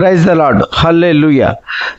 Praise the lord హల్లే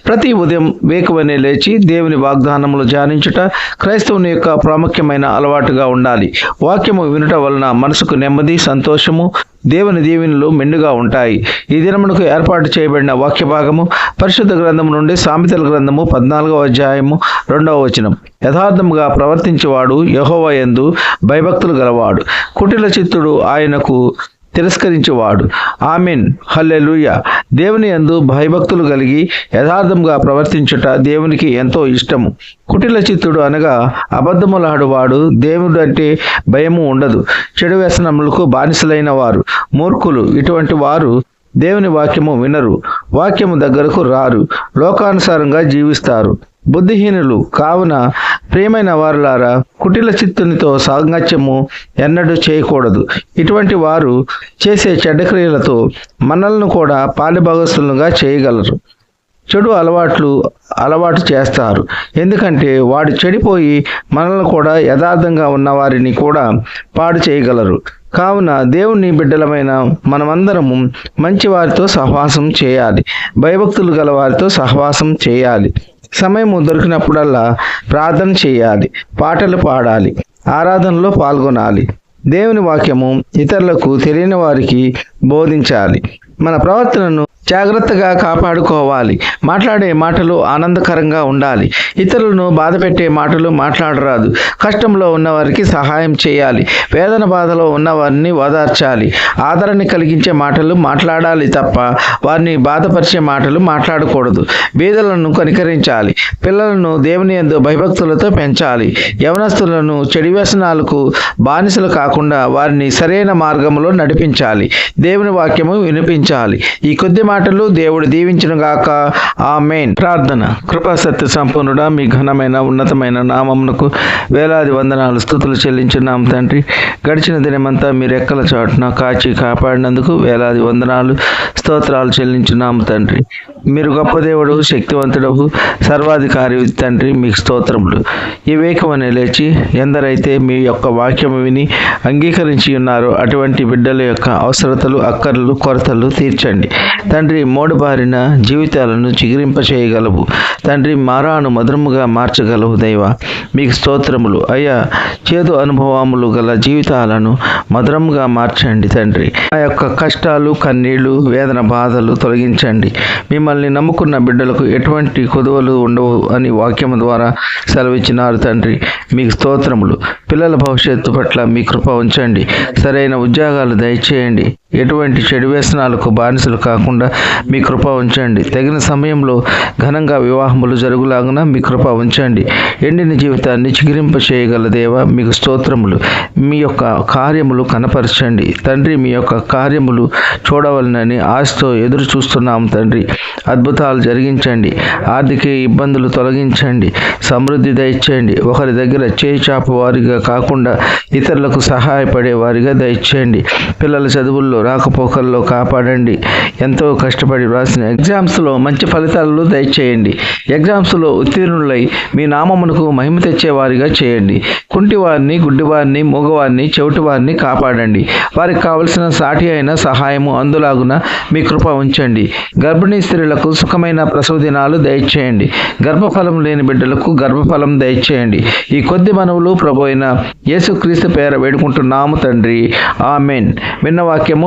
ప్రతి ఉదయం వేకువనే లేచి దేవుని వాగ్దానములు ధ్యానించుట క్రైస్తవుని యొక్క ప్రాముఖ్యమైన అలవాటుగా ఉండాలి. వాక్యము వినుట వలన మనసుకు నెమ్మది సంతోషము దేవుని దీవెనలు మెండుగా ఉంటాయి. ఈ దినమునకు ఏర్పాటు చేయబడిన వాక్య భాగము పరిశుద్ధ గ్రంథము నుండి సామెతల గ్రంథము పద్నాలుగవ అధ్యాయము రెండవ వచనం. యథార్థముగా ప్రవర్తించేవాడు యహోవ యందు భయభక్తులు గలవాడు. కుటిల చిత్తుడు ఆయనకు తిరస్కరించేవాడు. ఆమెన్. హల్లెలుయ. దేవుని యందు భయభక్తులు కలిగి యథార్థంగా ప్రవర్తించుట దేవునికి ఎంతో ఇష్టము. కుటిల చిత్తుడు అనగా అబద్ధములాడువాడు దేవుడు అంటే భయము ఉండదు. చెడు వ్యసనములకు బానిసలైన వారు మూర్ఖులు ఇటువంటి వారు దేవుని వాక్యము వినరు. వాక్యము దగ్గరకు రారు. లోకానుసారంగా జీవిస్తారు. బుద్ధిహీనులు కావున ప్రియమైన వారులారా కుటిల చిత్తునితో సాంగత్యము ఎన్నడూ చేయకూడదు. ఇటువంటి వారు చేసే చెడ్డ క్రియలతో మనల్ని కూడా పాలిభాగస్తులుగా చేయగలరు. చెడు అలవాట్లు అలవాటు చేస్తారు. ఎందుకంటే వాడు చెడిపోయి మనల్ని కూడా యథార్థంగా ఉన్న వారిని కూడా పాడు చేయగలరు. కావున దేవుని బిడ్డలమైన మనమందరము మంచి వారితో సహవాసం చేయాలి. భయభక్తులు గల వారితో సహవాసం చేయాలి. సమయం దొరికినప్పుడల్లా ప్రార్థన చేయాలి పాటలు పాడాలి ఆరాధనలో పాల్గొనాలి. దేవుని వాక్యము ఇతరులకు తెలియని వారికి బోధించాలి. మన ప్రవర్తనను జాగ్రత్తగా కాపాడుకోవాలి. మాట్లాడే మాటలు ఆనందకరంగా ఉండాలి. ఇతరులను బాధ పెట్టే మాటలు మాట్లాడరాదు. కష్టంలో ఉన్నవారికి సహాయం చేయాలి. వేదన బాధలో ఉన్నవారిని ఓదార్చాలి. ఆదరణ కలిగించే మాటలు మాట్లాడాలి తప్ప వారిని బాధపరిచే మాటలు మాట్లాడకూడదు. బీదలను కనికరించాలి. పిల్లలను దేవుని ఎందు భయభక్తులతో పెంచాలి. యవనస్తులను చెడు వ్యసనాలకు బానిసలు కాకుండా వారిని సరైన మార్గంలో నడిపించాలి. దేవుని వాక్యము వినిపించాలి. ఈ కొద్ది మాటలు దేవుడు దీవించిన గాక. ఆమెన్. ప్రార్థన. కృపా సత్య సంపూర్ణుడా మీ ఘనమైన ఉన్నతమైన నామమునకు వేలాది వందనాలు స్థుతులు చెల్లించున్నాం తండ్రి. గడిచిన దినమంతా మీరు ఎక్కల చాటున కాచి కాపాడినందుకు వేలాది వందనాలు స్తోత్రాలు చెల్లించున్నాము తండ్రి. మీరు గొప్ప దేవుడు శక్తివంతుడవు సర్వాధికారి తండ్రి మీకు స్తోత్రములు. ఈ వేకమనే లేచి ఎందరైతే మీ యొక్క వాక్యం విని అంగీకరించి ఉన్నారో అటువంటి బిడ్డల యొక్క అవసరతలు అక్కర్లు కొరతలు తీర్చండి. తండ్రి తండ్రి మోడబారిన జీవితాలను చిగురింప చేయగలవు తండ్రి మారాను మధురముగా మార్చగలవు దైవ. మీకు స్తోత్రములు. అయ్యా చేదు అనుభవములు గల జీవితాలను మధురంగా మార్చండి తండ్రి. ఆ యొక్క కష్టాలు కన్నీళ్ళు వేదన బాధలు తొలగించండి. మిమ్మల్ని నమ్ముకున్న బిడ్డలకు ఎటువంటి కొదువలు ఉండవు అని వాక్యం ద్వారా సెలవిచ్చినారు తండ్రి. మీకు స్తోత్రములు. పిల్లల భవిష్యత్తు పట్ల మీ కృప ఉంచండి. సరైన ఉద్యోగాలు దయచేయండి. ఎటువంటి చెడు వ్యసనాలకు బానిసలు కాకుండా మీ కృప ఉంచండి. తగిన సమయంలో ఘనంగా వివాహములు జరుగులాగున మీ కృప ఉంచండి. ఎండిన జీవితాన్ని చిగిరింప చేయగల దేవ మీకు స్తోత్రములు. మీ యొక్క కార్యములు కనపరచండి. తండ్రి మీ యొక్క కార్యములు చూడవలనని ఆశతో ఎదురు చూస్తున్నాం తండ్రి. అద్భుతాలు జరిగించండి. ఆర్థిక ఇబ్బందులు తొలగించండి. సమృద్ధి దయచేయండి. ఒకరి దగ్గర చేయి వారిగా కాకుండా ఇతరులకు సహాయపడే వారిగా దయచేయండి. పిల్లల చదువుల్లో రాకపోకల్లో కాపాడండి. ఎంతో కష్టపడి వ్రాసిన ఎగ్జామ్స్లో మంచి ఫలితాలను దయచేయండి. ఎగ్జామ్స్లో ఉత్తీర్ణులై మీ నామమునకు మహిమ తెచ్చేవారిగా చేయండి. కుంటివారిని గుడ్డివారిని మూగవారిని చెవిటివారిని కాపాడండి. వారికి కావలసిన సాటి అయిన సహాయము అందులాగున మీ కృప ఉంచండి. గర్భిణీ స్త్రీలకు సుఖమైన ప్రసవ దినాలు దయచేయండి. గర్భఫలం లేని బిడ్డలకు గర్భఫలం దయచేయండి. ఈ కొద్ది మనవులు ప్రభు అయిన యేసుక్రీస్తు పేర వేడుకుంటున్నాము తండ్రి. ఆమెన్. విన్న వాక్యము